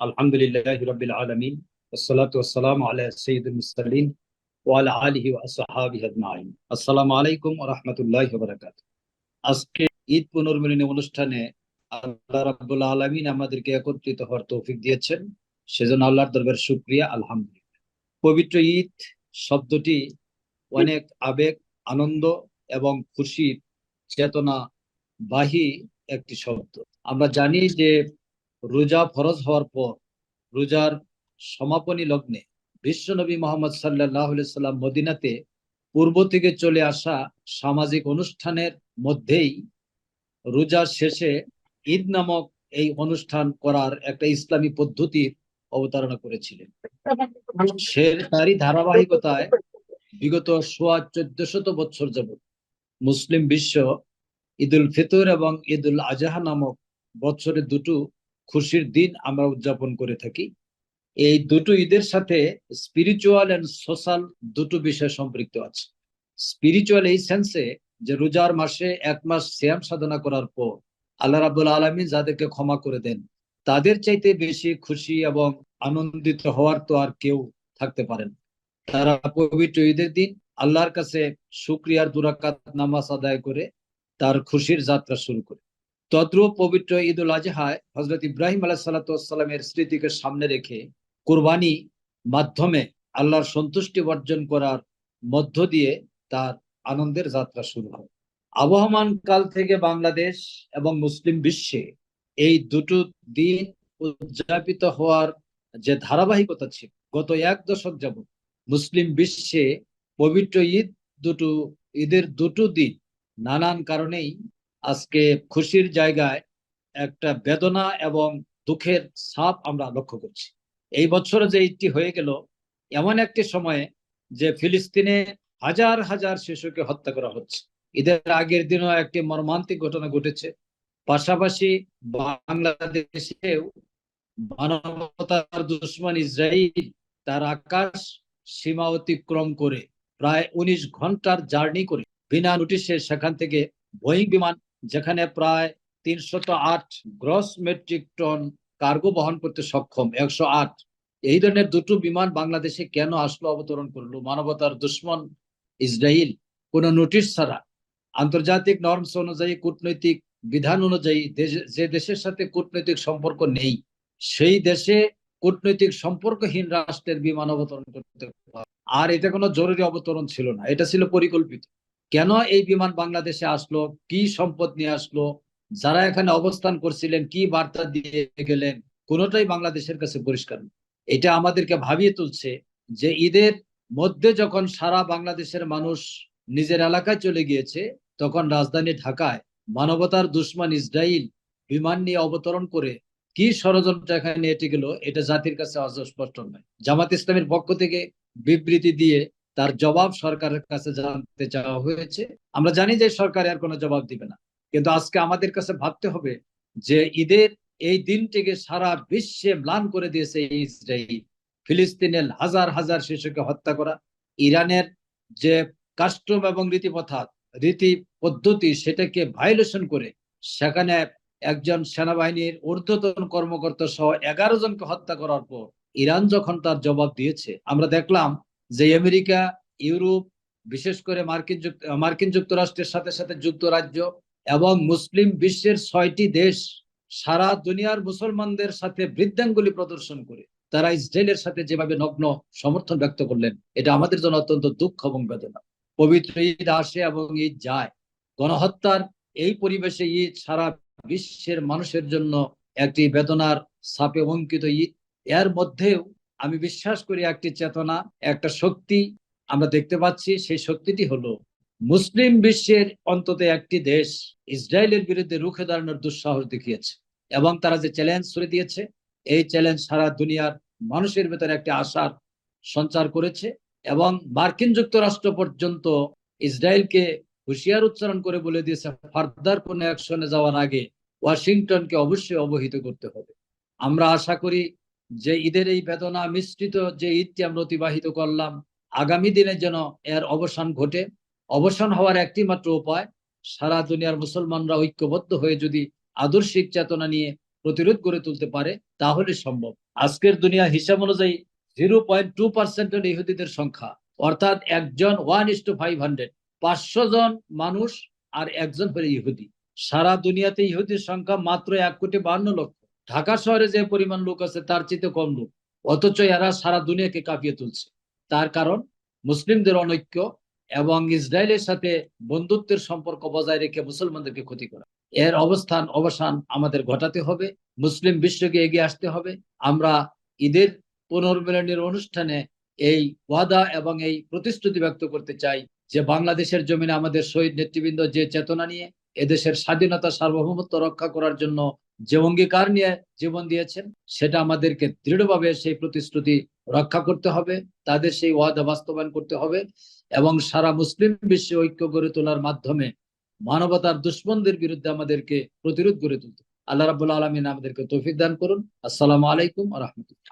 আলহামদুলিল্লাহ রবিল আলমিন ওয়ালা আলিহি আসসালামু আলাইকুম রাহমাতুল্লাহি ওয়া বারাকাতুহু আজকে ঈদ পুনর্মিলনী অনুষ্ঠানে আল্লাহ আলামিন আমাদেরকে একত্রিত হওয়ার তৌফিক দিয়েছেন। সেজন্য আল্লাহর দরবারে শুকরিয়া, আলহামদুলিল্লাহ। পবিত্র ঈদ শব্দটি অনেক আবেগ, আনন্দ এবং খুশির চেতনা বাহী একটি শব্দ। আমরা জানি যে রোজা ফরজ হওয়ার পর, রোজার সমাপনী লগ্নে বিশ্বনবী মোহাম্মদ সাল্লাহ সাল্লাম মদিনাতে পূর্ব থেকে চলে আসা সামাজিক অনুষ্ঠানের মধ্যেই রোজার শেষে ঈদ নামক এই অনুষ্ঠান করার একটা ইসলামী পদ্ধতির অবতারণা করেছিলেন। সে তারই ধারাবাহিকতায় বিগত সোয়া চোদ্দশত বছর যাবৎ মুসলিম বিশ্ব ঈদুল ফিতর এবং ঈদুল আজহা নামক বছরে দুটো খুশির দিন আমরা উদযাপন করে থাকি। এই দুটো ঈদের সাথে স্পিরিচুয়াল এন্ড সোশ্যাল দুটো বিষয় সম্পৃক্ত আছে। স্পিরিচুয়াল এই সেন্সে যে রোজার মাসে এক মাস শ্যাম সাধনা করার পর আল্লাহ রাবুল আলমী যাদেরকে ক্ষমা করে দেন, তাদের চাইতে বেশি খুশি এবং আনন্দিত হওয়ার তো আর কেউ থাকতে পারেন তারা পবিত্র ঈদের দিন আল্লাহর কাছে শুক্রিয়ার দুরাকাত নামাজ আদায় করে তার খুশির যাত্রা শুরু করে। তদ্রুপ পবিত্র ঈদ উল আজহায় হজরত ইব্রাহিম আলাহ সাল্লাতামের স্মৃতিকে সামনে রেখে কোরবানি মাধ্যমে আল্লাহর সন্তুষ্টি অর্জন করার মধ্য দিয়ে তার আনন্দের যাত্রা শুরু হয়। আবহমান কাল থেকে বাংলাদেশ এবং মুসলিম বিশ্বে এই দুটো দিন উদযাপিত হওয়ার যে ধারাবাহিকতা ছিল, গত এক দশক যাবৎ মুসলিম বিশ্বে পবিত্র ঈদ দুটো, ঈদের দুটো দিন নানান কারণেই আজকে খুশির জায়গায় একটা বেদনা এবং দুঃখের ছাপ আমরা লক্ষ্য করছি। এই বছর যে ঈদটি হয়ে গেল, এমন একটি সময়ে যে ফিলিস্তিনে হাজার হাজার শিশুকে হত্যা করা হচ্ছে। ঈদের আগের দিনও একটি মর্মান্তিক ঘটনা ঘটেছে। পাশাপাশি বাংলাদেশেও মানবতার দুশ্মন ইসরায়েল তার আকাশ সীমা অতিক্রম করে প্রায় উনিশ ঘণ্টার জার্নি করে, বিনা নোটিশে সেখান থেকে বোয়িং বিমান যেখানে প্রায় তিনশত আট গ্রস মেট্রিক টন কার্গো বহন করতে সক্ষম, একশো আট। এই ধরনের দুটো বিমান বাংলাদেশে কেন আসলো অবতরণ করল? মানবতার দুশ্মন ইসরায়েল কোন নোটিশ ছাড়া। আন্তর্জাতিক নর্মস অনুযায়ী, কূটনৈতিক বিধান অনুযায়ী যে দেশের সাথে কূটনৈতিক সম্পর্ক নেই, সেই দেশে কূটনৈতিক সম্পর্কহীন রাষ্ট্রের বিমান অবতরণ করতে আর এটা কোনো জরুরি অবতরণ ছিল না, এটা ছিল পরিকল্পিত। কেন এই বিমান বাংলাদেশে আসলো? কি সম্পদ নিয়ে আসলো? যারা এখানে অবস্থান করছিলেন, কি বার্তা দিয়ে গেলেন? কোনোটাই বাংলাদেশের কাছে পরিষ্কার এটা আমাদেরকে ভাবিয়ে তুলছে যে ঈদের মধ্যে যখন সারা বাংলাদেশের মানুষ নিজের এলাকায় চলে গিয়েছে, তখন রাজধানী ঢাকায় মানবতার দুশ্মন ইসরায়েল বিমান নিয়ে অবতরণ করে কি ষড়যন্ত্র এখানে এটি গেল, এটা জাতির কাছে অস্পষ্ট নয়। জামাত ইসলামের পক্ষ থেকে বিবৃতি দিয়ে তার জবাব সরকারের কাছে জানতে চাওয়া হয়েছে। আমরা জানি যে সরকার আর কোনো জবাব দিবে না। কিন্তু আজকে আমাদের কাছে ভাবতে হবে যে ঈদের এই দিনটিকে সারা বিশ্বে ম্লান করে দিয়েছে ইসরায়েল ফিলিস্তিনের হাজার হাজার শিশুকে হত্যা করা, ইরানের যে কাস্টম এবং রীতিপথা, রীতি পদ্ধতি সেটাকে ভায়োলেশন করে সেখানে একজন সেনাবাহিনীর ঊর্ধ্বতন কর্মকর্তা সহ এগারো জনকে হত্যা করার পর ইরান যখন তার জবাব দিয়েছে, আমরা দেখলাম যে আমেরিকা, ইউরোপ, বিশেষ করে মার্কিন মার্কিন যুক্তরাষ্ট্রের সাথে সাথে যুক্তরাজ্য এবং মুসলিম বিশ্বের ছয়টি দেশ সারা দুনিয়ার মুসলমানদের সাথে বৃদ্ধাঙ্গুলি প্রদর্শন করে, তারা ইসরায়েলের সাথে যেভাবে নগ্ন সমর্থন ব্যক্ত করলেন, এটা আমাদের জন্য অত্যন্ত দুঃখ এবং বেদনা। পবিত্র ঈদ আসে এবং ঈদ যায়। গণহত্যার এই পরিবেশে ঈদ সারা বিশ্বের মানুষের জন্য একটি বেদনার সাপে অঙ্কিত ঈদ। এর মধ্যেও আমি বিশ্বাস করি একটি চেতনা, একটা শক্তি আমরা দেখতে পাচ্ছি। সেই শক্তিটি হলো মুসলিম বিশ্বের অন্তত একটি দেশ ইসরায়েলের বিরুদ্ধে রুখে দাঁড়ানোর দুঃসাহস দেখিয়েছে এবং তারা যে চ্যালেঞ্জ করে দিয়েছে, এই চ্যালেঞ্জ সারা দুনিয়ার মানুষের ভেতরে একটি আশার সঞ্চার করেছে এবং মার্কিন যুক্তরাষ্ট্র পর্যন্ত ইসরায়েলকে হুঁশিয়ার উচ্চারণ করে বলে দিয়েছে, ফার্দার কোন অ্যাকশনে যাওয়ার আগে ওয়াশিংটনকে অবশ্যই অবহিত করতে হবে। আমরা আশা করি যে ঈদের এই বেদনা মিশ্রিত যে ঈদটি আমরা অতিবাহিত করলাম, আগামী দিনে যেন এর অবসান ঘটে। অবসান হওয়ার একটি মাত্র উপায়, সারা দুনিয়ার মুসলমানরা ঐক্যবদ্ধ হয়ে যদি আদর্শিক চেতনা নিয়ে প্রতিরোধ গড়ে তুলতে পারে, তাহলে সম্ভব। আজকের দুনিয়া হিসাব অনুযায়ী জিরো পয়েন্ট টু পার্সেন্ট ইহুদিদের সংখ্যা, অর্থাৎ একজন one is to five hundred পাঁচশো জন মানুষ আর একজন হলো ইহুদি। সারা দুনিয়াতে ইহুদির সংখ্যা মাত্র এক কোটি বান্ন লক্ষ। ঢাকা শহরে যে পরিমাণ লোক আছে, তার চেয়ে কম লোক। অথচ এরা সারা দুনিয়াকে কাঁপিয়ে তুলছে। তার কারণ, মুসলিমদের অনৈক্য এবং ইসরায়েলের সাথে বন্ধুত্বের সম্পর্ক বজায় রেখে মুসলমানদেরকে ক্ষতি করা। এর অবস্থান, অবসান আমাদের ঘটাতে হবে। মুসলিম বিশ্বকে এগিয়ে আসতে হবে। আমরা ঈদের পুনর্মিলনের অনুষ্ঠানে এই ওয়াদা এবং এই প্রতিশ্রুতি ব্যক্ত করতে চাই যে বাংলাদেশের জমিনে আমাদের শহীদ নেতৃবৃন্দ যে চেতনা নিয়ে এদেশের স্বাধীনতা সার্বভৌমত্ব রক্ষা করার জন্য যে অঙ্গীকার নিয়ে জীবন দিয়েছেন, সেটা আমাদেরকে দৃঢ়ভাবে সেই প্রতিশ্রুতি রক্ষা করতে হবে, তাদের সেই ওয়াদা বাস্তবায়ন করতে হবে এবং সারা মুসলিম বিশ্বে ঐক্য গড়ে তোলার মাধ্যমে মানবতার দুশ্মনদের বিরুদ্ধে আমাদেরকে প্রতিরোধ গড়ে তুলতে আল্লাহ রাবুল্লাহ আলমিন আমাদেরকে তৌফিক দান করুন। আসসালামু আলাইকুম রহমতুল্লাহ।